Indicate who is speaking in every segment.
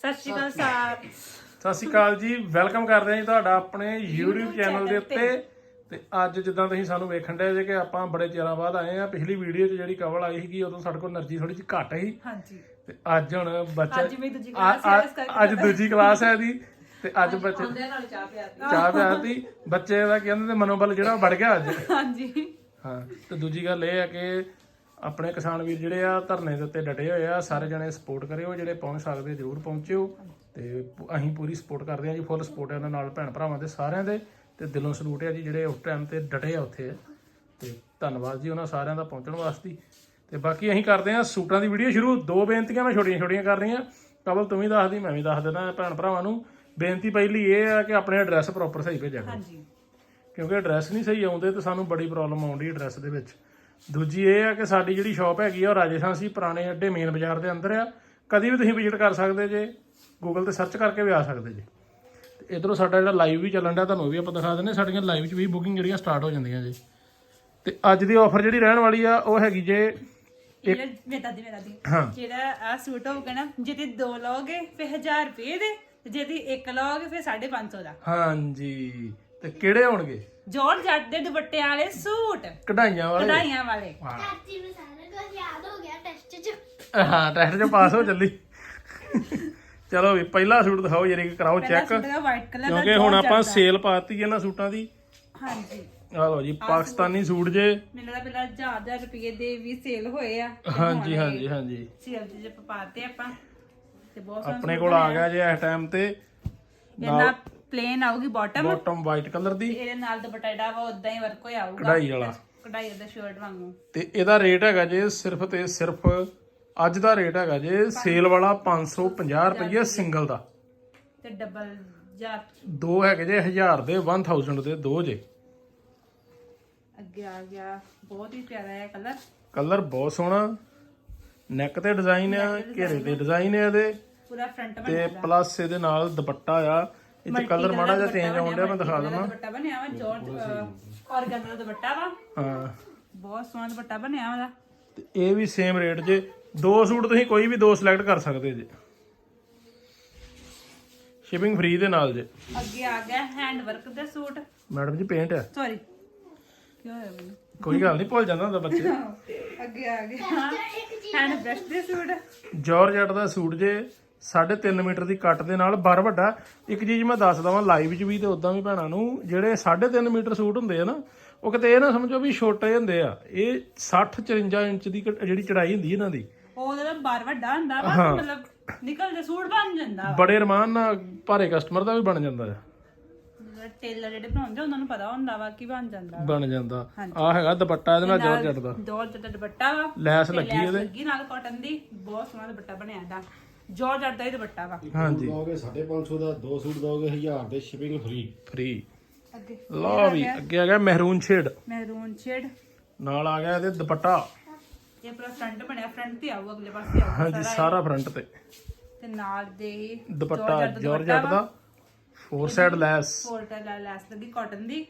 Speaker 1: ਸਤਿ ਸ਼੍ਰੀ ਅਕਾਲ
Speaker 2: ਸਤਿ ਸ਼੍ਰੀ ਅਕਾਲ। ਜੀ ਵੈਲਕਮ ਕਰਦੇ ਹਾਂ ਤੁਹਾਡਾ ਆਪਣੇ YouTube ਚੈਨਲ ਦੇ ਉੱਤੇ। ਤੇ। ਅੱਜ ਜਿੱਦਾਂ ਤੁਸੀਂ ਸਾਨੂੰ ਵੇਖਣ ਦੇ ਜੇ ਕਿ ਆਪਾਂ ਬੜੇ ਚਿਰਾਂ ਬਾਅਦ ਆਏ ਆ ਪਿਛਲੀ ਵੀਡੀਓ 'ਚ ਜਿਹੜੀ ਕਵਲ ਆਈ ਸੀਗੀ ਉਦੋਂ ਸਾਡੇ ਕੋਲ એનર્ਜੀ ਥੋੜੀ ਜਿਹੀ ਘੱਟ ਸੀ।
Speaker 1: ਹਾਂਜੀ।
Speaker 2: ਤੇ ਅੱਜ ਹੁਣ ਬੱਚੇ
Speaker 1: ਅੱਜ ਮੇਰੀ ਦੂਜੀ ਕਲਾਸ ਹੈ, ਇਸ
Speaker 2: ਅੱਜ ਦੂਜੀ ਕਲਾਸ ਹੈ ਦੀ ਤੇ ਅੱਜ ਬੱਚੇ ਆਉਂਦੇ
Speaker 1: ਨਾਲ ਚਾਹ
Speaker 2: ਪਿਆ ਦਿੱਤੀ। ਬੱਚੇ ਦਾ ਕਹਿੰਦੇ ਤੇ ਮਨੋਬਲ ਜਿਹੜਾ ਉਹ ਗਿਆ ਅੱਜ।
Speaker 1: ਹਾਂਜੀ।
Speaker 2: ਹਾਂ ਤੇ ਦੂਜੀ ਗੱਲ ਇਹ ਆ ਕਿ ਆਪਣੇ ਕਿਸਾਨ ਵੀਰ ਜਿਹੜੇ ਆ ਧਰਨੇ ਦੇ ਉੱਤੇ ਡਟੇ ਹੋਏ ਆ ਸਾਰੇ ਜਣੇ ਸਪੋਰਟ ਕਰਿਓ ਜਿਹੜੇ ਪਹੁੰਚ ਸਕਦੇ ਜਰੂਰ ਪਹੁੰਚਿਓ। ਤੇ ਅਸੀਂ ਪੂਰੀ ਸਪੋਰਟ ਕਰਦੇ ਆ ਜੀ ਫੁੱਲ ਸਪੋਰਟ ਹੈ ਉਹਨਾਂ ਨਾਲ ਭੈਣ ਭਰਾਵਾਂ ਦੇ ਸਾਰਿਆਂ ਦੇ। ਤੇ ਦਿਲੋਂ ਸਲੂਟ ਹੈ ਜੀ ਜਿਹੜੇ ਉਸ ਟਾਈਮ ਤੇ ਡਟੇ ਆ ਉੱਥੇ। ਤੇ ਧੰਨਵਾਦ ਜੀ ਉਹਨਾਂ ਸਾਰਿਆਂ ਦਾ ਪਹੁੰਚਣ ਵਾਸਤੇ। ਤੇ ਬਾਕੀ ਅਸੀਂ ਕਰਦੇ ਆ ਸੂਟਾਂ ਦੀ ਵੀਡੀਓ ਸ਼ੁਰੂ। ਦੋ ਬੇਨਤੀਆਂ ਮੈਂ ਛੋਟੀਆਂ ਛੋਟੀਆਂ ਕਰ ਰਹੀਆਂ। ਕਬਲ ਤੂੰ ਵੀ ਦੱਸਦੀ ਮੈਂ ਵੀ ਦੱਸ ਦਿੰਦਾ ਭੈਣ ਭਰਾਵਾਂ ਨੂੰ। ਬੇਨਤੀ ਪਹਿਲੀ ਇਹ ਆ ਕਿ ਆਪਣੇ ਐਡਰੈਸ ਪ੍ਰੋਪਰ ਸਹੀ ਭੇਜਿਆ ਕਰੋ।
Speaker 1: ਹਾਂਜੀ।
Speaker 2: ਕਿਉਂਕਿ ਐਡਰੈਸ ਨਹੀਂ ਸਹੀ ਆਉਂਦੇ ਤੇ ਸਾਨੂੰ ਬੜੀ ਪ੍ਰੋਬਲਮ ਆਉਂਦੀ ਐਡਰੈਸ ਦੇ ਵਿੱਚ। ਦੂਜੀ ਇਹ ਆ ਕਿ ਸਾਡੀ ਜਿਹੜੀ ਸ਼ਾਪ ਹੈਗੀ ਆ ਉਹ ਰਾਜਸਥਾਨ ਸੀ ਪੁਰਾਣੇ ਅੱਡੇ ਮੇਨ ਬਾਜ਼ਾਰ ਦੇ ਅੰਦਰ ਆ। ਕਦੀ ਵੀ ਤੁਸੀਂ ਵਿਜ਼ਿਟ ਕਰ ਸਕਦੇ ਜੇ ਗੂਗਲ ਤੇ ਸਰਚ ਕਰਕੇ ਵੀ ਆ ਸਕਦੇ ਜੇ। ਤੇ ਇਧਰੋਂ ਸਾਡਾ ਜਿਹੜਾ ਲਾਈਵ ਵੀ ਚੱਲਣ ਡਿਆ ਤੁਹਾਨੂੰ ਵੀ ਆਪਾਂ ਦਿਖਾ ਦਿੰਦੇ ਸਾਡੀਆਂ ਲਾਈਵ 'ਚ ਵੀ ਬੁਕਿੰਗ ਜਿਹੜੀਆਂ ਸਟਾਰਟ ਹੋ ਜਾਂਦੀਆਂ ਜੀ। ਤੇ ਅੱਜ ਦੀ ਆਫਰ ਜਿਹੜੀ ਰਹਿਣ ਵਾਲੀ ਆ ਉਹ ਹੈਗੀ ਜੇ
Speaker 1: ਜਿਹੜਾ ਮੇਰਾ ਦੀ ਮੇਰਾ ਦੀ ਜਿਹੜਾ ਆ ਸੂਟ ਹੋਊਗਾ ਨਾ ਜੇ ਤੇ ਦੋ ਲਓਗੇ ਫਿਰ 1000 ਰੁਪਏ ਦੇ ਜੇ ਤੇ ਇੱਕ ਲਓਗੇ ਫਿਰ 550 ਦਾ।
Speaker 2: ਹਾਂਜੀ। ਤੇ ਕਿਹੜੇ ਹੋਣਗੇ
Speaker 1: ਜੋਰ ਜੱਟ ਦੇ ਦੁਪੱਟੇ ਵਾਲੇ ਸੂਟ
Speaker 2: ਕਢਾਈਆਂ ਵਾਲੇ।
Speaker 1: ਕਢਾਈਆਂ ਵਾਲੇ।
Speaker 2: ਹਾਂ।
Speaker 3: ਚਾਚੀ ਨੂੰ ਸਾਰਾ ਕੁਝ ਯਾਦ ਹੋ ਗਿਆ ਟੈਸਟ 'ਚ।
Speaker 2: ਹਾਂ ਟੈਸਟ 'ਚ ਪਾਸ ਹੋ ਚੱਲੀ। ਚਲੋ ਵੀ ਪਹਿਲਾ ਸੂਟ ਦਿਖਾਓ ਜਰੀ ਕਰਾਓ
Speaker 1: ਪਹਿਲਾ
Speaker 2: ਚੈੱਕ
Speaker 1: ਸੂਟ ਦਾ ਵਾਈਟ ਕਲਰ ਦਾ
Speaker 2: ਕਿਉਂਕਿ ਹੁਣ ਆਪਾਂ ਸੇਲ ਪਾਤੀ ਇਹਨਾਂ ਸੂਟਾਂ ਦੀ।
Speaker 1: ਹਾਂਜੀ।
Speaker 2: ਆ ਲਓ ਜੀ ਪਾਕਿਸਤਾਨੀ ਸੂਟ ਜੇ।
Speaker 1: ਮੈਨੂੰ ਤਾਂ ਪਹਿਲਾਂ 1000 ਰੁਪਏ ਦੇ ਵੀ ਸੇਲ ਹੋਏ ਆ
Speaker 2: ਹਾਂਜੀ ਹਾਂਜੀ ਹਾਂਜੀ।
Speaker 1: ਸੇਲ ਜੇ ਪਾਤੇ ਆਪਾਂ ਤੇ ਬਹੁਤ ਸੋਹਣਾ
Speaker 2: ਆਪਣੇ ਕੋਲ ਆ ਗਿਆ ਜੇ ਇਸ ਟਾਈਮ ਤੇ।
Speaker 1: ਇਹਨਾਂ ਪਲੇਨ ਆਊਗੀ ਬਾਟਮ
Speaker 2: ਬਾਟਮ ਵਾਈਟ ਕਲਰ ਦੀ।
Speaker 1: ਇਹਦੇ ਨਾਲ ਦੁਪੱਟਾ ਜਿਹੜਾ ਵਾ ਉਦਾਂ ਹੀ ਵਰਕ ਹੋਇਆ ਆਊਗਾ
Speaker 2: ਕਢਾਈ ਵਾਲਾ।
Speaker 1: ਕਢਾਈ ਦਾ ਸ਼ਰਟ ਵਾਂਗੂ।
Speaker 2: ਤੇ ਇਹਦਾ ਰੇਟ ਹੈਗਾ ਜੇ ਸਿਰਫ ਤੇ ਸਿਰਫ ਅੱਜ ਦਾ ਰੇਟ ਹੈਗਾ ਜੇ ਸੇਲ ਵਾਲਾ 550 ਰੁਪਏ ਸਿੰਗਲ ਦਾ।
Speaker 1: ਤੇ ਡਬਲ ਜਾਂ
Speaker 2: ਦੋ ਹੈਗੇ ਜੇ 1000 ਦੇ 1000 ਦੇ ਦੋ ਜੇ।
Speaker 1: ਅੱਗੇ ਆ ਗਿਆ। ਬਹੁਤ ਹੀ ਪਿਆਰਾ ਹੈ ਕਲਰ
Speaker 2: ਕਲਰ ਬਹੁਤ ਸੋਹਣਾ। ਨੈਕ ਤੇ ਡਿਜ਼ਾਈਨ ਆ ਘੇਰੇ ਤੇ ਡਿਜ਼ਾਈਨ ਆ। ਇਹਦੇ।
Speaker 1: ਪੂਰਾ ਫਰੰਟ
Speaker 2: ਤੇ ਪਲੱਸ ਇਹਦੇ ਨਾਲ ਦੁਪੱਟਾ ਆ। ਇਹ ਤੇ ਕਲਰ ਮਾੜਾ ਜਿਹਾ ਚੇਂਜ ਆਉਣ ਡਿਆ ਮੈਂ ਦਿਖਾ ਦਵਾਂ
Speaker 1: ਦੁਪੱਟਾ ਬਣਿਆ ਵਾ ਜੋਰਜ ਔਰਗਨ ਦਾ ਦੁਪੱਟਾ ਵਾ।
Speaker 2: ਹਾਂ।
Speaker 1: ਬਹੁਤ ਸੋਹਣਾ ਦੁਪੱਟਾ ਬਣਿਆ ਉਹਦਾ
Speaker 2: ਤੇ ਇਹ ਵੀ ਸੇਮ ਰੇਟ ਜੇ। ਦੋ ਸੂਟ ਤੁਸੀਂ ਕੋਈ ਵੀ ਦੋ ਸਿਲੈਕਟ ਕਰ ਸਕਦੇ ਜੇ। ਸ਼ਿਪਿੰਗ ਫ੍ਰੀ ਦੇ ਨਾਲ ਜੇ।
Speaker 1: ਅੱਗੇ ਆ ਗਿਆ ਹੈਂਡ ਵਰਕ ਦਾ ਸੂਟ।
Speaker 2: ਮੈਡਮ ਜੀ ਪੇਂਟ ਆ
Speaker 1: ਸੌਰੀ ਕੀ ਹੋਇਆ ਮੈਨੂੰ?
Speaker 2: ਕੋਈ ਗੱਲ ਨਹੀਂ ਭੁੱਲ ਜਾਂਦਾ ਹੁੰਦਾ ਬੱਚੇ।
Speaker 1: ਅੱਗੇ ਆ ਗਿਆ। ਹੈਂਡ ਬ੍ਰਸ਼ ਦੇ ਸੂਟ।
Speaker 2: ਜਾਰਜਟ ਦਾ ਸੂਟ ਜੇ। 3.5 ਮੀਟਰ ਦੀ ਕੱਟ ਦੇ ਨਾਲ ਬਰ ਵੱਡਾ। ਇੱਕ ਚੀਜ਼ ਮੈਂ ਦੱਸ ਦਵਾਂ ਲਾਈਵ 'ਚ ਵੀ ਤੇ ਉਦਾਂ ਵੀ ਭੈਣਾਂ ਨੂੰ ਜਿਹੜੇ 3.5 ਮੀਟਰ ਸੂਟ ਹੁੰਦੇ ਆ ਨਾ ਉਹ ਕਿਤੇ ਇਹ ਨਾ ਸਮਝੋ ਵੀ ਛੋਟੇ ਹੁੰਦੇ ਆ। ਇਹ 60 54 ਇੰਚ ਦੀ ਜਿਹੜੀ ਚੜਾਈ ਹੁੰਦੀ ਇਹਨਾਂ ਦੀ।
Speaker 1: ਉਹਦਾ ਤਾਂ ਬਾਰ ਵੱਡਾ ਹੁੰਦਾ ਵਾ ਮਤਲਬ ਨਿਕਲ ਜਾ ਸੂਟ ਬਣ ਜਾਂਦਾ
Speaker 2: ਬੜੇ ਰਮਾਨ ਨਾਲ ਭਾਰੇ ਕਸਟਮਰ ਦਾ ਵੀ ਬਣ ਜਾਂਦਾ ਆ।
Speaker 1: ਜਿਹੜਾ ਟੇਲਰ ਜਿਹੜੇ ਬਣਾਉਂਦੇ ਉਹਨਾਂ ਨੂੰ ਪਤਾ ਹੁੰਦਾ ਵਾ ਕੀ ਬਣ ਜਾਂਦਾ
Speaker 2: ਬਣ ਜਾਂਦਾ। ਆ ਹੈਗਾ ਦੁਪੱਟਾ ਇਹਦੇ ਨਾਲ ਜਾਰਜਟ ਦਾ।
Speaker 1: ਜੋਰ ਜੱਟ ਦੁਪੱਟਾ ਵਾ।
Speaker 2: ਲੈਸ ਲੱਗੀ ਇਹਦੇ
Speaker 1: ਲੱਗੀ ਨਾਲ ਕਾਟਨ ਦੀ। ਬਹੁਤ ਸੋਹਣਾ ਦੁਪੱਟਾ ਬਣਿਆ ਇਹਦਾ। ਜੋਰ ਜੱਟ ਦਾ ਹੀ ਦੁਪੱਟਾ ਵਾ।
Speaker 2: ਹਾਂਜੀ।
Speaker 4: ਦੋਗੇ 550 ਦਾ ਦੋ ਸੂਟ ਦੋਗੇ 1000 ਦੇ ਸ਼ਿਪਿੰਗ ਫ੍ਰੀ
Speaker 2: ਫ੍ਰੀ
Speaker 1: ਅੱਗੇ
Speaker 2: ਲਓ ਵੀ ਅੱਗੇ ਆ ਗਿਆ ਮਹਿਰੂਨ ਸ਼ੇਡ
Speaker 1: ਮੈਰੂਨ ਸ਼ੇਡ
Speaker 2: ਨਾਲ ਆ ਗਿਆ ਇਹਦੇ ਦੁਪੱਟਾ।
Speaker 1: ਇਹ ਪੂਰਾ ਫਰੰਟ ਬਣਿਆ ਫਰੰਟ ਤੇ ਆਊ ਅਗਲੇ ਪਾਸੇ ਆਊ
Speaker 2: ਹਾਂਜੀ ਸਾਰਾ ਫਰੰਟ ਤੇ।
Speaker 1: ਤੇ ਨਾਲ ਦੇ
Speaker 2: ਦੁਪੱਟਾ ਜਾਰਜਟ ਦਾ। ਫੋਰ ਸਾਈਡ ਲੈਸ
Speaker 1: ਫੋਲਟਰ ਦਾ ਲੈਸ ਲੱਗੀ ਕਾਟਨ ਦੀ।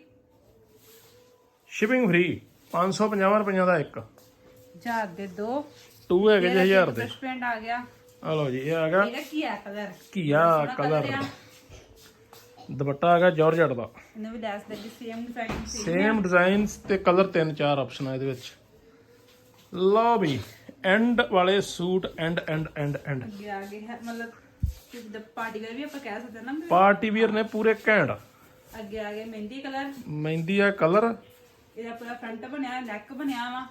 Speaker 2: ਸ਼ਿਪਿੰਗ ਫ੍ਰੀ 550 ਰੁਪਈਆ ਦਾ ਇੱਕ।
Speaker 1: ਹਜ਼ਾਰ ਦੇ ਦੋ।
Speaker 2: ਟੂ ਹੈਗੇ ਜੇ 1000 ਦੇ।
Speaker 1: ਪੈਂਟ ਆ ਗਿਆ।
Speaker 2: ਆ ਲਓ ਜੀ ਇਹ ਆ ਗਿਆ
Speaker 1: ਇਹਦਾ ਕੀ ਆ ਕਲਰ
Speaker 2: ਘੀਆ ਕਲਰ ਦੁਪੱਟਾ ਆ ਗਿਆ ਜਾਰਜਟ ਦਾ।
Speaker 1: ਇਹਨੂੰ ਵੀ ਲੈਸ ਲੱਗੀ ਸੇਮ ਡਿਜ਼ਾਈਨ ਸੀ
Speaker 2: ਸੇਮ ਡਿਜ਼ਾਈਨਸ ਤੇ ਕਲਰ ਤਿੰਨ ਚਾਰ ਆਪਸ਼ਨ ਆ ਇਹਦੇ ਵਿੱਚ। ਲਓ ਵੀ ਐਂਡ ਵਾਲੇ suit end end end end
Speaker 1: ਅੱਗੇ ਆ ਗਏ ਹੈ ਮਤਲਬ ਜਿੱਦਾਂ ਪਾਰਟੀ ਵੇਅਰ ਵੀ ਆਪਾਂ ਕਹਿ ਸਕਦੇ ਹਾਂ ਨਾ
Speaker 2: ਪਾਰਟੀ ਵੀਅਰ ਨੇ ਪੂਰੇ ਘੈਂਟ।
Speaker 1: ਅੱਗੇ ਆ ਗਏ ਮਹਿੰਦੀ ਕਲਰ
Speaker 2: ਮਹਿੰਦੀ ਆ ਕਲਰ
Speaker 1: ਇਹਦਾ ਪੂਰਾ ਫਰੰਟ ਬਣਿਆ ਨੈਕ ਬਣਿਆ ਵਾ।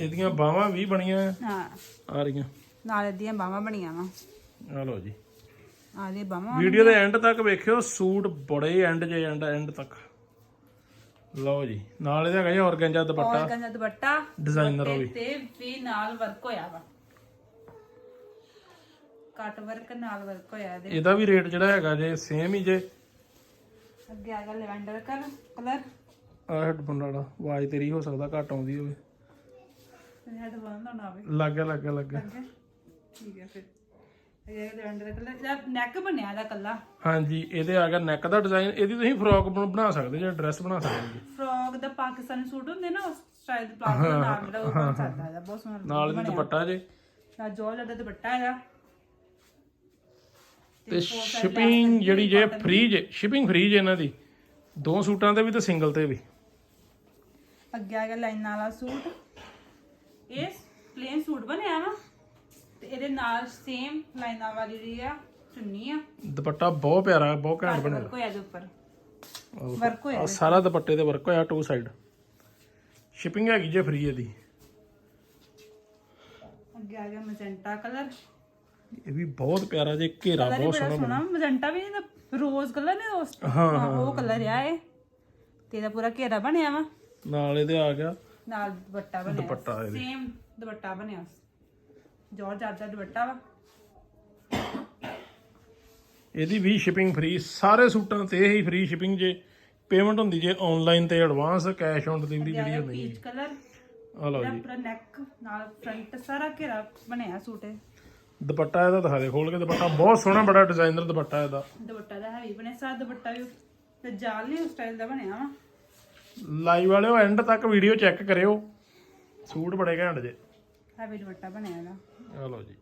Speaker 2: ਇਹਦੀਆਂ ਬਾਹਾਂ ਵੀ ਬਣੀਆਂ
Speaker 1: ਹਾਂ।
Speaker 2: ਆ ਰਹੀਆਂ।
Speaker 1: ਨਾਲ ਇਹਦੀਆਂ ਬਾਹਾਂ ਬਣੀਆਂ ਵਾ।
Speaker 2: ਆ ਲਓ ਜੀ।
Speaker 1: ਆ ਦੇ ਬਾਹਾਂ
Speaker 2: ਵੀਡੀਓ ਦੇ ਐਂਡ ਤੱਕ ਵੇਖਿਓ ਸੂਟ ਬੜੇ ਐਂਡ ਜੇ ਐਂਡ ਐਂਡ ਤੱਕ। ਲਓ ਜੀ ਨਾਲ ਇਹਦਾ ਹੈਗਾ ਜੀ ਔਰਗੈਂਜਾ ਦੁਪੱਟਾ।
Speaker 1: ਔਰਗਨ ਦਾ ਦੁਪੱਟਾ
Speaker 2: ਡਿਜ਼ਾਈਨਰ ਉਹ ਵੀ।
Speaker 1: ਤੇ ਵੀ ਨਾਲ ਵਰਕ ਹੋਇਆ ਵਾ। ਕੱਟ ਵਰਕ ਨਾਲ ਵਰਕ ਹੋਇਆ ਇਹਦੇ।
Speaker 2: ਇਹਦਾ ਵੀ ਰੇਟ ਜਿਹੜਾ ਹੈਗਾ ਜੇ ਸੇਮ ਹੀ ਜੇ।
Speaker 1: ਅੱਗੇ ਆ ਗਿਆ ਲੈਵੈਂਡਰ ਕਲਰ
Speaker 2: ਆ ਹੈਡਫੋਨ ਵਾਲਾ ਆਵਾਜ਼ ਤੇਰੀ ਹੋ ਸਕਦਾ ਘੱਟ ਆਉਂਦੀ ਹੋਵੇ।
Speaker 1: ਹੈਡ ਬੰਦ ਹੋਣਾ ਆਵੇ।
Speaker 2: ਲੱਗ ਗਿਆ ਲੱਗ ਗਿਆ। ਲੱਗ ਗਿਆ।
Speaker 1: ਠੀਕ ਹੈ ਫਿਰ। ਇਹ ਲੈਵੈਂਡਰ ਕਲਰ ਦਾ ਨੈਕ ਬਣਿਆ ਦਾ ਕੱਲਾ।
Speaker 2: ਹਾਂਜੀ ਇਹਦੇ ਆ ਗਿਆ ਨੈਕ ਦਾ ਡਿਜ਼ਾਈਨ ਇਹਦੀ ਤੁਸੀਂ ਫਰੋਕ ਬਣਾ ਸਕਦੇ ਜੇ ਡਰੈਸ ਬਣਾ ਸਕਦੇ ਜੀ
Speaker 1: ਫਰੋਕ ਦਾ ਪਾਕਿਸਤਾਨੀ ਸੂਟ ਹੁੰਦੇ ਨਾ ਉਸ ਸਟਾਈਲ ਦੇ ਪਲਾਜ਼ੋ ਦਾ ਨਾਮ ਜਿਹੜਾ ਉਹ ਬਣ ਸਕਦਾ ਇਹਦਾ ਬਹੁਤ ਸੋਹਣਾ
Speaker 2: ਨਾਲ ਇਹਦੀ ਦੁਪੱਟਾ ਜੇ।
Speaker 1: ਨਾ ਜੋ ਲੱਦਾ ਦੁਪੱਟਾ ਹੈਗਾ
Speaker 2: ਤੇ ਸ਼ਿਪਿੰਗ ਜਿਹੜੀ ਜੇ ਫ੍ਰੀ ਜੇ ਸ਼ਿਪਿੰਗ ਫ੍ਰੀ ਜੇ ਇਹਨਾਂ ਦੀ। ਦੋ ਸੂਟਾਂ ਤੇ ਵੀ ਤੇ ਸਿੰਗਲ ਤੇ ਵੀ।
Speaker 1: ਅੱਗੇ ਆ ਗਿਆ ਲਾਈਨਾਂ ਵਾਲਾ ਸੂਟ। ਇਹ ਪਲੇਨ ਸੂਟ ਬਣਿਆ ਵਾ ਤੇ ਇਹਦੇ ਨਾਲ ਸੇਮ ਲਾਈਨਾਂ ਵਾਲੀ ਜਿਹੜੀ ਆ ਚੁੰਨੀ ਆ।
Speaker 2: ਦੁਪੱਟਾ ਬਹੁਤ ਪਿਆਰਾ ਬਹੁਤ ਘੈਂਟ ਬਣਿਆ।
Speaker 1: ਵਰਕ ਹੋਇਆ ਇਹਦੇ ਉੱਪਰ। ਵਰਕ ਹੋਇਆ
Speaker 2: ਆ ਸਾਰਾ ਦੁਪੱਟੇ ਤੇ ਵਰਕ ਹੋਇਆ ਟੂ ਸਾਈਡ ਸ਼ਿਪਿੰਗ ਹੈਗੀ ਜੇ ਫ੍ਰੀ ਇਹਦੀ।
Speaker 1: ਅੱਗੇ ਆ ਗਿਆ ਮੈਜੈਂਟਾ ਕਲਰ
Speaker 2: ਇਹ ਵੀ ਬਹੁਤ ਪਿਆਰਾ ਜੇ ਘੇਰਾ
Speaker 1: ਹੀ
Speaker 2: ਬਹੁਤ
Speaker 1: ਬੜਾ
Speaker 2: ਸੋਹਣਾ
Speaker 1: ਸੋਹਣਾ ਮੈਜੈਂਟਾ ਵੀ ਨਹੀਂ ਰੋਜ਼ ਕਲਰ ਨੇ ਉਸ?
Speaker 2: ਹਾਂ,
Speaker 1: ਹਾਂ ਉਹ ਕਲਰ ਆ ਇਹ। ਤੇ ਇਹਦਾ ਪੂਰਾ ਘੇਰਾ ਬਣਿਆ ਵਾ।
Speaker 2: ਨਾਲ ਇਹਦੇ ਆ ਗਿਆ
Speaker 1: ਨਾਲ ਦੁਪੱਟਾ ਬਣਿਆ।
Speaker 2: ਦੁਪੱਟਾ ਇਹਦੇ।
Speaker 1: ਸੇਮ ਦੁਪੱਟਾ ਬਣਿਆ। ਜੋਰ ਦਾ ਦੁਪੱਟਾ ਵਾ।
Speaker 2: ਇਹਦੀ ਵੀ ਸ਼ਿਪਿੰਗ ਫ੍ਰੀ ਸਾਰੇ ਸੂਟਾਂ ਤੇ ਹੀ ਫ੍ਰੀ ਸ਼ਿਪਿੰਗ ਜੇ ਪੇਮੈਂਟ ਹੁੰਦੀ ਜੇ ਆਨਲਾਈਨ ਤੇ ਐਡਵਾਂਸ ਕੈਸ਼ ਔਨ ਡਿਲੀਵਰੀ ਜਿਹੜੀ ਹੁੰਦੀ
Speaker 1: ਪੀਚ ਕਲਰ
Speaker 2: ਆ ਲਓ ਜੀ
Speaker 1: ਪੂਰਾ ਨੈਕ ਨਾਲ ਫਰੰਟ ਸਾਰਾ ਘੇਰਾ ਬਣਿਆ ਸੂਟ ਇਹ।
Speaker 2: ਦੁਪੱਟਾ ਇਹਦਾ ਦਿਖਾ ਦੇ ਖੋਲ ਕੇ ਦੁਪੱਟਾ ਬਹੁਤ ਸੋਹਣਾ ਬੜਾ ਡਿਜ਼ਾਈਨਰ ਦੁਪੱਟਾ ਇਹਦਾ।
Speaker 1: ਦੁਪੱਟਾ ਦਾ ਹੈਵੀ ਬਣਿਆ ਸਾਰਾ ਦੁਪੱਟਾ ਵੀ ਤੇ ਜਾਲ ਨਹੀਂ ਉਸ ਸਟਾਈਲ ਦਾ ਬਣਿਆ ਵਾ।
Speaker 2: ਲਾਈਵ ਵਾਲਿਓ ਐਂਡ ਤੱਕ ਵੀਡੀਓ ਚੈੱਕ ਕਰਿਓ। ਸੂਟ ਬੜੇ ਘੈਂਟ ਜੇ।
Speaker 1: ਹੈਵੀ ਦੁਪੱਟਾ ਬਣਿਆ ਇਹਦਾ।
Speaker 2: ਆ ਲਓ ਜੀ।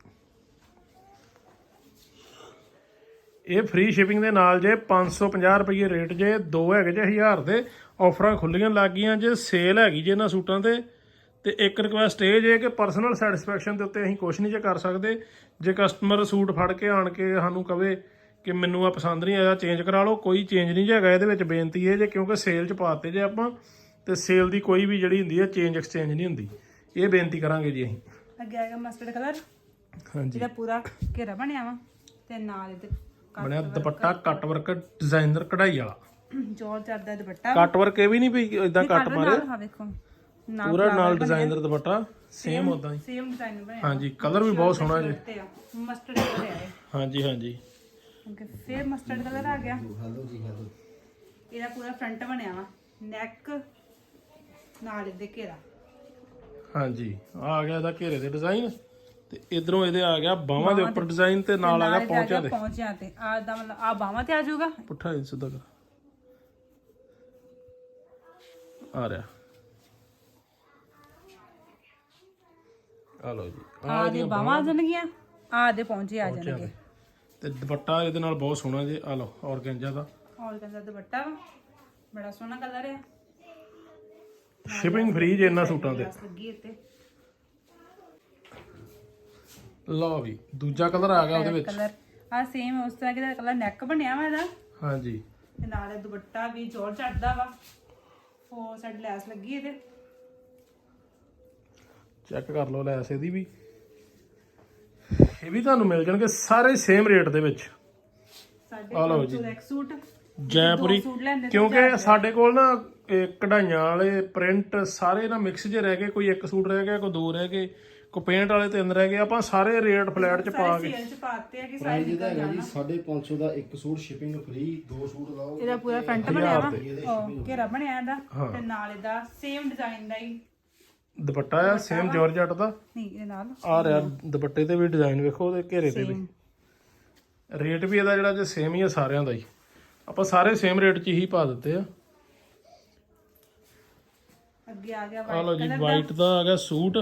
Speaker 2: ਇਹ ਫ੍ਰੀ ਸ਼ਿਪਿੰਗ ਦੇ ਨਾਲ ਜੇ 550 ਰੁਪਏ ਰੇਟ ਜੇ, ਦੋ ਹੈਗੇ ਜੇ 1000 ਦੇ ਆਫਰਾਂ ਖੁੱਲੀਆਂ ਲੱਗ ਗਈਆਂ ਜੇ ਸੇਲ ਹੈਗੀ ਜੇ ਇਹਨਾਂ ਸੂਟਾਂ ਤੇ ਤੇ ਇੱਕ ਰਿਕੁਐਸਟ ਇਹ ਜੇ ਕਿ ਪਰਸਨਲ ਸੈਟੀਸਫੈਕਸ਼ਨ ਦੇ ਉੱਤੇ ਅਸੀਂ ਕੁਝ ਨਹੀਂ ਜੇ ਕਰ ਸਕਦੇ। ਜੇ ਕਸਟਮਰ ਸੂਟ ਫੜ ਕੇ ਆਣ ਕੇ ਸਾਨੂੰ ਕਵੇ ਕਿ ਮੈਨੂੰ ਆ ਪਸੰਦ ਨਹੀਂ ਆਇਆ ਚੇਂਜ ਕਰਾ ਲਓ, ਕੋਈ ਚੇਂਜ ਨਹੀਂ ਜੇ ਹੈਗਾ, ਇਹਦੇ ਵਿੱਚ ਬੇਨਤੀ ਇਹ ਜੇ ਕਿਉਂਕਿ ਸੇਲ 'ਚ ਪਾਤੇ ਜੇ ਆਪਾਂ, ਤੇ ਸੇਲ ਦੀ ਕੋਈ ਵੀ ਜਿਹੜੀ ਹੁੰਦੀ ਹੈ ਚੇਂਜ ਐਕਸਚੇਂਜ ਨਹੀਂ ਹੁੰਦੀ। ਇਹ ਬੇਨਤੀ ਕਰਾਂਗੇ ਜੀ ਅਸੀਂ।
Speaker 1: ਅੱਗੇ ਆ ਗਿਆ ਮਸਟਰਡ ਕਲਰ
Speaker 2: ਹਾਂਜੀ।
Speaker 1: ਜਿਹਦਾ ਪੂਰਾ ਘੇਰਾ ਬਣਿਆ ਵਾ ਤੇ ਨਾਲ ਇਹਦੇ
Speaker 2: ਬਣਿਆ ਦੁਪੱਟਾ ਕੱਟ ਵਰਕ ਡਿਜ਼ਾਈਨਰ ਕਢਾਈ ਵਾਲਾ।
Speaker 1: ਜੋਰ ਦਾ ਦੁਪੱਟਾ।
Speaker 2: ਕੱਟ ਵਰਕ ਇਹ ਵੀ ਨਹੀਂ ਵੀ ਇਦਾਂ ਕੱਟ
Speaker 1: colour
Speaker 2: ਮਾਰੇ।
Speaker 1: ਨਾਲ ਹਾਂ ਵੇਖੋ।
Speaker 2: ਪੂਰਾ ਨਾਲ ਡਿਜ਼ਾਈਨਰ ਦੁਪੱਟਾ ਸੇਮ ਉਦਾਂ ਹੀ।
Speaker 1: ਸੇਮ ਡਿਜ਼ਾਈਨ ਬਣਿਆ।
Speaker 2: ਹਾਂਜੀ ਕਲਰ ਵੀ ਬਹੁਤ ਸੋਹਣਾ ਜੀ।
Speaker 1: ਤੇ ਆ। ਮਸਟਰਡ ਕਲਰ ਆ ਇਹ।
Speaker 2: ਹਾਂਜੀ ਹਾਂਜੀ।
Speaker 1: ਅੱਗੇ ਫਿਰ ਮਸਟਰਡ ਕਲਰ ਆ ਗਿਆ। ਇਹਦਾ ਪੂਰਾ ਫਰੰਟ ਬਣਿਆ ਵਾ। ਨੈਕ ਨਾਲ ਇਹਦੇ ਘੇਰਾ।
Speaker 2: ਹਾਂਜੀ। ਆ ਗਿਆ ਇਹਦਾ ਘੇਰੇ ਦੇ ਡਿਜ਼ਾਈਨ ਤੇ ਇਧਰੋਂ ਇਹਦੇ ਆ ਗਿਆ ਬਾਹਾਂ ਦੇ ਉੱਪਰ ਡਿਜ਼ਾਈਨ ਤੇ ਨਾਲ ਆ ਗਿਆ
Speaker 1: ਇਹਦੇ
Speaker 2: ਪੌਂਚਿਆਂ ਦੇ।
Speaker 1: ਪਹੁੰਚਿਆ ਤੇ। ਆ ਦਾ ਮਤਲਬ ਆ ਬਾਹਾਂ ਤੇ ਆ ਜਾਊਗਾ?
Speaker 2: ਪੁੱਠਾ ਹੀ ਸਿੱਧਾ ਕਰ। ਆ ਰਿਹਾ। ਆ ਲਓ ਜੀ।
Speaker 1: ਆ ਦੇ ਬਾਹਾਂ ਜਾਣਗੀਆਂ। ਆ ਦੇ ਪਹੁੰਚੇ ਆ ਜਾਣਗੇ।
Speaker 2: ਤੇ ਦੁਪੱਟਾ ਇਹਦੇ ਨਾਲ ਬਹੁਤ ਸੋਹਣਾ ਜੀ। ਆ ਲਓ ਔਰਗੈਂਜਾ ਦਾ।
Speaker 1: ਔਰ ਕਹਿੰਦਾ ਦੁਪੱਟਾ ਬੜਾ ਸੋਹਣਾ ਕਲਰ ਹੈ
Speaker 2: ਸ਼ਿਪਿੰਗ ਫ੍ਰੀ ਜੇ ਇਹਨਾਂ ਸੂਟਾਂ ਤੇ।
Speaker 1: ਲੱਗੀ ਇੱਥੇ
Speaker 2: ਲਓ ਵੀ ਦੂਜਾ ਕਲਰ ਆ ਗਿਆ ਉਹਦੇ ਵਿੱਚ।
Speaker 1: ਕਲਰ ਆ ਸੇਮ ਉਸ ਤਰ੍ਹਾਂ ਦਾ ਕਲਰ ਨੈਕ ਬਣਿਆ ਵਾ ਇਹਦਾ।
Speaker 2: ਹਾਂਜੀ।
Speaker 1: ਤੇ ਨਾਲ ਇਹ ਦੁਪੱਟਾ ਵੀ ਜੋਰ ਚੜਦਾ ਵਾ। ਫੋਰ ਸਾਈਡ ਲੈਸ ਲੱਗੀ ਇਹਦੇ।
Speaker 2: ਚੈੱਕ ਕਰ ਲਓ ਲੈਸ ਇਹਦੀ ਵੀ। ਇਹ ਵੀ ਤੁਹਾਨੂੰ ਮਿਲ ਜਾਣਗੇ ਸਾਰੇ ਸੇਮ ਰੇਟ ਦੇ ਵਿੱਚ।
Speaker 1: ਸਾਡੇ ਕੋਲ ਸੂਟ
Speaker 2: ਜੈਪੁਰੀ ਕਿਉਂਕਿ ਸਾਡੇ ਕੋਲ ਨਾ ਇਹ ਕਢਾਈਆਂ ਵਾਲੇ ਪ੍ਰਿੰਟ ਸਾਰੇ ਨਾ ਮਿਕਸ ਜੇ ਰਹਿ ਗਏ ਕੋਈ ਇੱਕ ਸੂਟ ਰਹਿ ਗਿਆ ਕੋਈ ਦੋ ਰਹਿ ਗਏ ਕੋਈ ਪੇਂਟ ਵਾਲੇ ਤਿੰਨ ਰਹਿ ਗਏ ਆਪਾਂ ਸਾਰੇ ਰੇਟ ਫਲੈਟ ਚ ਪਾ ਕੇ।
Speaker 1: ਸੇਲ ਚ ਪਾਤੇ ਆ ਕਿ
Speaker 4: ਪ੍ਰਾਈਸ
Speaker 1: ਸਾਈਜ਼
Speaker 4: ਇਹਦਾ ਹੈਗਾ ਜੀ 550 ਦਾ ਇੱਕ ਸੂਟ ਸ਼ਿਪਿੰਗ ਫ੍ਰੀ ਦੋ ਸੂਟ ਲਾਓ
Speaker 1: ਇਹਦਾ ਪੂਰਾ ਫਰੰਟ ਬਣਿਆ ਵਾ। ਉਹ ਘੇਰਾ ਬਣਿਆ ਇਹਦਾ ਤੇ ਨਾਲ ਇਹਦਾ ਸੇਮ ਡਿਜ਼ਾਈਨ ਦਾ ਹੀ
Speaker 2: ਦੁਪੱਟਾ ਆ ਸੇਮ ਜਾਰਜਟ ਦਾ।
Speaker 1: ਨਹੀਂ ਇਹਦੇ ਨਾਲ
Speaker 2: ਆ ਰਿਹਾ ਦੁਪੱਟੇ ਤੇ ਵੀ ਡਿਜ਼ਾਈਨ ਵੇਖੋ ਉਹਦੇ ਘੇਰੇ ਤੇ ਵੀ। ਰੇਟ ਵੀ ਇਹਦਾ ਜਿਹੜਾ ਜੇ ਸੇਮ ਹੀ ਆ ਸਾਰਿਆਂ ਦਾ ਹੀ। ਆਪਾਂ ਸਾਰੇ ਸੇਮ ਰੇਟ 'ਚ ਹੀ ਪਾ ਦਿੱਤੇ ਆ।
Speaker 1: ਅੱਗੇ ਆ ਗਿਆ
Speaker 2: ਆ ਲਓ ਜੀ ਵਾਈਟ ਦਾ। ਆ ਗਿਆ ਸੂਟ।